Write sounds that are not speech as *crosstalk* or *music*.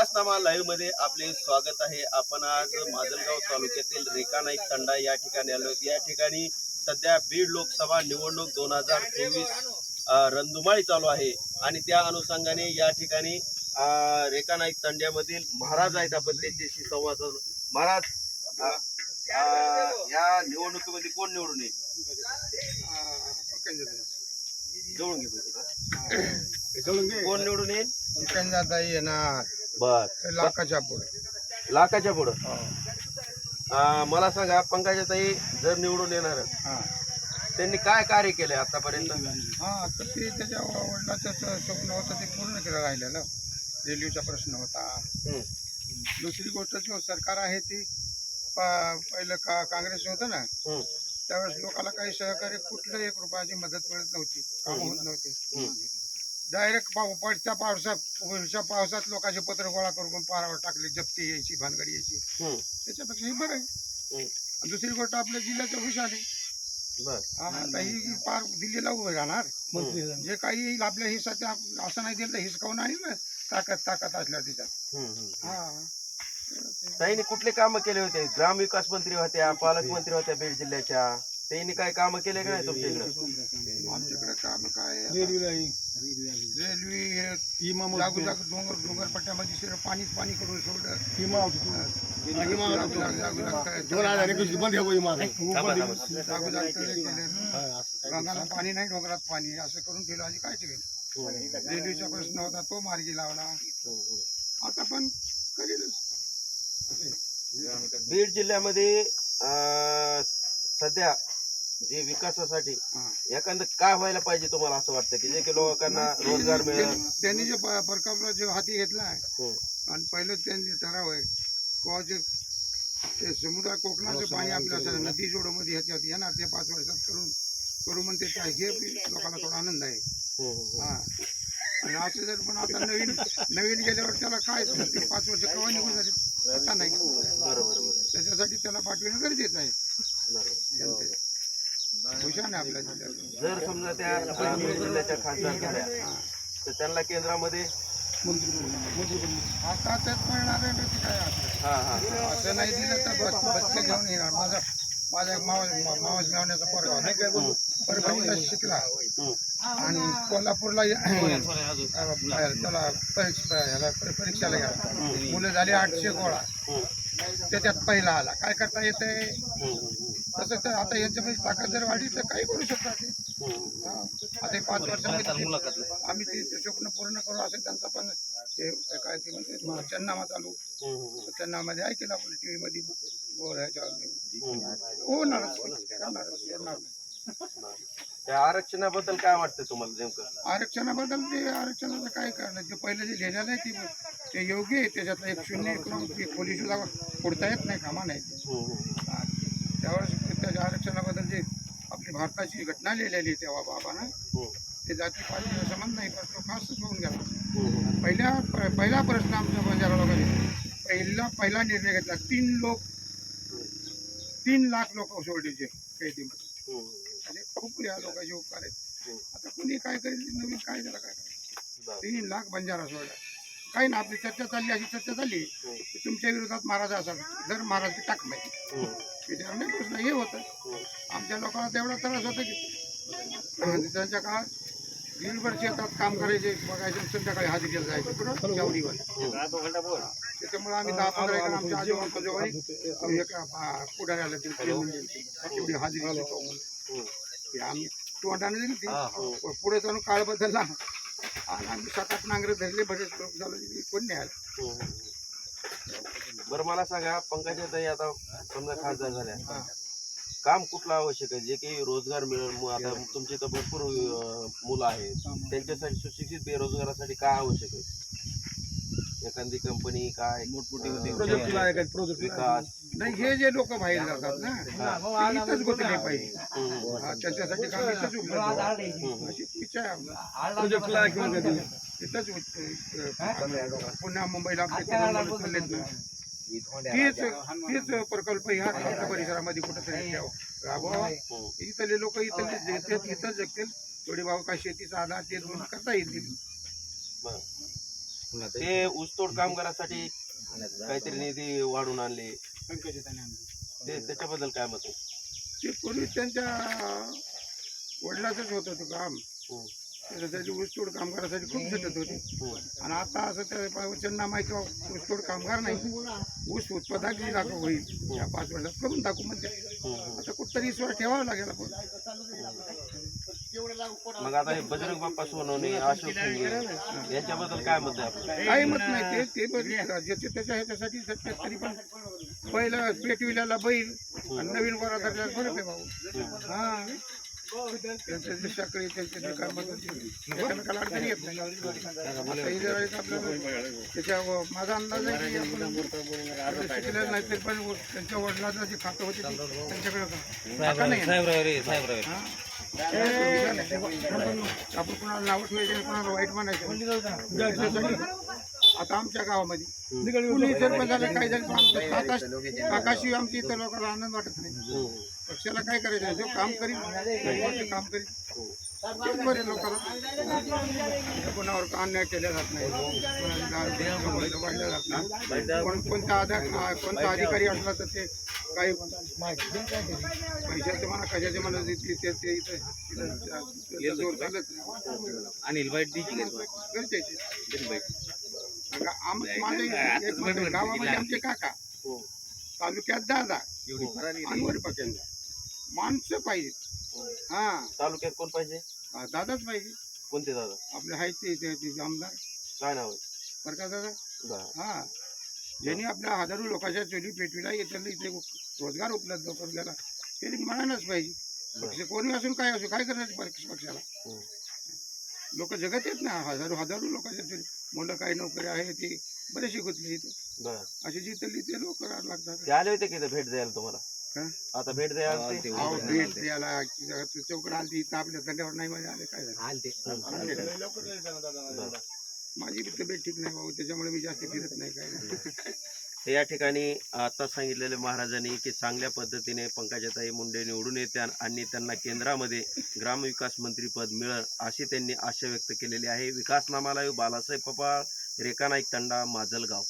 विकासनामा लाईव्हमध्ये आपले स्वागत आहे. आपण आज माजलगाव तालुक्यातील रेखा नाईक तंडा या ठिकाणी आलो या ठिकाणी सध्या बीड लोकसभा निवडणूक दोन हजार चोवीस रणधुमाळी चालू आहे. आणि त्या अनुषंगाने या ठिकाणी रेखा नाईक तंड्यामधील महाराज आहेत आपण त्यांच्याशी संवाद साधू. महाराज या निवडणुकीमध्ये कोण निवडून येईल? जवळून घे. कोण निवडून येईल? येणार. बर. लाखाच्या पुढे. लाखाच्या पुढं? अं, मला सांगा पंकजाताई जर निवडून येणार हा. त्यांनी काय कार्य केलंय आतापर्यंत? हा तर ते त्याच्या वडिलाचं स्वप्न होतं ते पूर्ण केलं राहिलेलं. रेल्वेचा प्रश्न होता. दुसरी गोष्ट जो सरकार आहे ती प- पहिलं का काँग्रेस होतं ना. त्यावेळेस लोकांना काही सहकार्य कुठलं एक रुपयाची मदत मिळत नव्हती. कामं होत नव्हती. डायरेक्ट पाव पडत्या पावसात पुढच्या पावसात लोकांचे पत्र गोळा करून पारावर टाकले जप्ती यायची भानगडी यायची. त्याच्यापेक्षा हे बरं आहे. आणि दुसरी गोष्ट आपल्या जिल्ह्याचं हुशार आहे बर. हा, आता ही पार दिल्लीला उभे राहणार. जे काही येईल आपल्या हिस्सा ते आप- असं नाही दिलं तर हिसकावून आणि ना. ताकद ताकद असल्या हम्म. हा. ताईने कुठले काम केले होते? ग्रामविकास मंत्री होत्या पालकमंत्री होत्या बीड जिल्ह्याच्या. त्यांनी काय काम केले का नाही तुमच्या इकडे आमच्याकडे काम काय आहे? रेल्वे हे जागो जाग डोंगर डोंगर पट्ट्यामध्ये सगळं पाणीच पाणी करून सोडलं. केले गंगाला पाणी नाही डोंगरात पाणी. असं करून ठेवलं आधी काय केलं? रेल्वेचा प्रश्न होता तो मार्गी लावला. आता पण करेलच. बीड जिल्ह्यामध्ये अं, सध्या जे विकासासाठी हा. एखादं काय व्हायला पाहिजे तुम्हाला असं वाटतं की जे की लोकांना रोजगार मिळेल? त्यांनी- जे प- प्रकल्प जो हाती घेतला आहे. आणि पहिलं त्यांनी ठराव आहे किंवा जे ते समुद्र कोकणाचं पाणी आपल्या असं नदी जोडमध्ये ह्याच्यात येणार ते पाच वर्षात करून करू म्हणते त्या हे लोकांना थोडा आनंद आहे. हा. आणि असं जर पण आता नवीन नवीन गेल्यावर त्याला काय ते पाच वर्ष केव्हा निघून जाते आता नाही. बरोबर बरोबर. त्याच्यासाठी त्याला पाठविणं गरजेचं आहे. आहे आपल्या जिल्ह्यात जर समजा त्या बीड जिल्ह्याच्या खासदार झाल्या तर त्यांना केंद्रामध्ये आता त्यात मिळणार आहे ना काय असं हा हा. असं नाही दिलं तर बस बच्चे घेऊन येणार. माझा माझा एक मावस मावस मिळवण्याचा पोरगा होता. परभणीला शिकला. आणि कोल्हापूरला या- त्याला परीक्षा ह्याला परीक्षेला गेला. मुलं झाली आठशे गोळा. त्याच्यात पहिला आला. काय करता येते हम्म, हम्म, तसं तर आता यांच्यामध्ये ताकद जर वाढली तर काही करू शकतात. हा. आता हे पाच वर्षामध्ये आम्ही ते स्वप्न पूर्ण करू असं त्यांचं पण ते काय ते म्हणते चन्नामा चालू चन्नामध्ये ऐकेल आपण टी करणारच सोडणार नाही. त्या आरक्षणाबद्दल काय वाटतं तुम्हाला नेमकं आरक्षणाबद्दल ते आरक्षणाचं काय करणार जे पहिलं जे लिहिलेलं आहे की ते योग्य आहे त्याच्यातलं एक शून्य करून ते खोली सुद्धा फोडता येत नाही कामा नाही हम्म. हा. त्यावेळेस त्याच्या आरक्षणाबद्दल जे आपली भारताची घटना लिहिलेली तेव्हा बाबांना हम्म, ते जाती पाती संबंध नाही पण तो खासच होऊन गेला हम्म. पहिल्या प- पहिला प्रश्न आमच्या बंजारा लोकांनी पहिला पहिला निर्णय घेतला तीन लोक तीन लाख लोक सोडले जे कैदीमध्ये. म्हणजे खूप या लोकांचे उपकार आहेत. आता कुणी काय करेल नवीन काय त्याला काय. तीन लाख बंजारा सोडला काही ना आपली चर्चा चालली अशी चर्चा चालली की तुमच्या विरोधात महाराज असाल जर महाराज टाक माहिती हम्म, त्याच्यावर नाही प्रश्न हे होतं. आमच्या लोकांना तेवढा त्रास होता की आणि त्यांच्या काळात दीड वर्ष येतात काम करायचे बघायचे संध्याकाळी हजेरीला जायचे कुठं चावडीवर त्याच्यामुळे आम्ही दहा पंधरा एकर आमच्या आजोबा आ, पुढाऱ्याला तेवढी हजेरी शिकव म्हणून. हम्म. ते आम्ही तोंडाने दिली ती. पुढे जाऊन काळ बदलला. आणि आम्ही सात आठ नांगरे धरले बरेच लोक झालं कोण नाही आलं. हम्म. बरं मला सांगा पंकजाताई आता समजा खासदार झाल्या. हा. काम कुठलं आवश्यक आहे? जे काही रोजगार मिळेल आता तुमचे तर भरपूर अं, मुलं आहेत. त्यांच्यासाठी सुशिक्षित बेरोजगारासाठी काय आवश्यक आहे? एखादी कंपनी काय मोठमोठी विकास. नाही हे जे लोक बाहेर जातात ना ते इथंच गुंतले पाहिजे. हम्म. हा, त्यांच्यासाठी काम इथंच उपलब्ध व्हावं. अशी इच्छा आहे आमची. इथंच उत- पुण्या मुंबईला आपले तरुण मुलं चाललेत ना. तेच तेच प्रकल्प ह्या आमच्या परिसरामध्ये कुठेतरी ठेव. राबवा. इथले लोक इथले जगतात इथं जगतील. थोडी भाऊ काय शेतीचा आधार ते दोन करता येतील. बरं. ते ऊसतोड कामगारासाठी काहीतरी निधी वाढून आणले. ते त्याच्याबद्दल काय मत आहे? ते पूर्वी त्यांच्या वडिलाचंच होतं ते काम. हम्म. त्याच्यासाठी ऊसतोड कामगारासाठी खूप झटत होते. हम्म. आणि आता असं त्या वचनना माहिती ऊसतोड कामगार नाही. ऊस उत्पादक जी दाखव होईल या पाच वर्षात करून टाकू म्हणजे हम्म. आता कुठतरी ईश्वर ठेवावं लागेल आपण. मग आता हे बजरंग बाप्पा सोनवणे अशोक यांच्याबद्दल काय मत आहे काही मत नाही ते ते पण ज्याचे त्याच्या ह्याच्यासाठी तरी पण पहिलं पेटविल्याला बैल आणि नवीन वरासाठी फरक आहे भाऊ. हा. त्यांचं जे साखळी त्यांचे जे काम त्याला अडचणी येत नाही आता हे जरा एक आपल्याला त्याच्या माझा अंदाज आहे की आपण शिकलेलं नाही तरी पण त्यांच्या वडिलाचं जे खातं होते? ते त्यांच्याकडे नाही हा. आपण कोणाला नाव ठेवायचे आणि कोणाला वाईट म्हणायचं आता आमच्या गावामध्ये. कुणी जर पण झालं काय झालं आमचं आकाश आकाशी आमच्या इतर लोकांना आनंद वाटत नाही. हम्म. पक्षाला काय करायचं जो काम करील ते काम करील. तेच बरे लोकांना कोणावर अन्याय केला जात नाही? वाढल्या जात नाही कोण कोणता आधा कोणता अधिकारी असला तर ते काही पैशाचे म्हणा कशाचे म्हणा ते इथं- इथं जोर चालत नाही. अनिल गरजेचे आता आम- माझे एक म्हणजे गावामध्ये आमचे काका. हो. तालुक्यात दादा. अनवर पक्यांदा माणसं पाहिजे हा. तालुक्यात कोण पाहिजे? हा, दादाच पाहिजे. कोणते दादा? आपले आहेत ते ते- ते आमदार. काय नाव आहे? प्रकाश दादा? बरं. हा. ज्यांनी आपल्या हजारो लोकांच्या चोली पेटविला त्यांना इथे रोजगार उपलब्ध करून दिला. ते म्हणायलाच पाहिजे. पक्ष कोणी असून काय असो काय करणार पक्ष पक्षाला? हम्म. लोक जगत येत ना हजारो हजारो लोकांच्या चोली. मुलं काही नोकरी आहे ते बरेचसे गुंतले इथं बरं. अशी जिथली ते लोक लागतात ते आले होते की इथं भेट द्यायला तुम्हाला का? आता भेट द्यायला आले ते? अहो, भेट द्यायला चौकड आली इथं आपल्या तंड्यावर नाही म्हणजे आले काय झालं. माझी तब्येत ठीक नाही भाऊ त्याच्यामुळे मी जास्त फिरत नाही काय नाही. *laughs* तर या ठिकाणी आता सांगितलेले महाराजांनी की चांगल्या पद्धतीने पंकजाताई मुंडे निवडून येत्या आणि त्यांना केंद्रामध्ये ग्रामविकास मंत्रीपद मिळेल अशी त्यांनी आशा व्यक्त केलेली आहे. विकासनामालायू बालासाहेब पपाळ रेखा नाईक तंडा माजलगाव.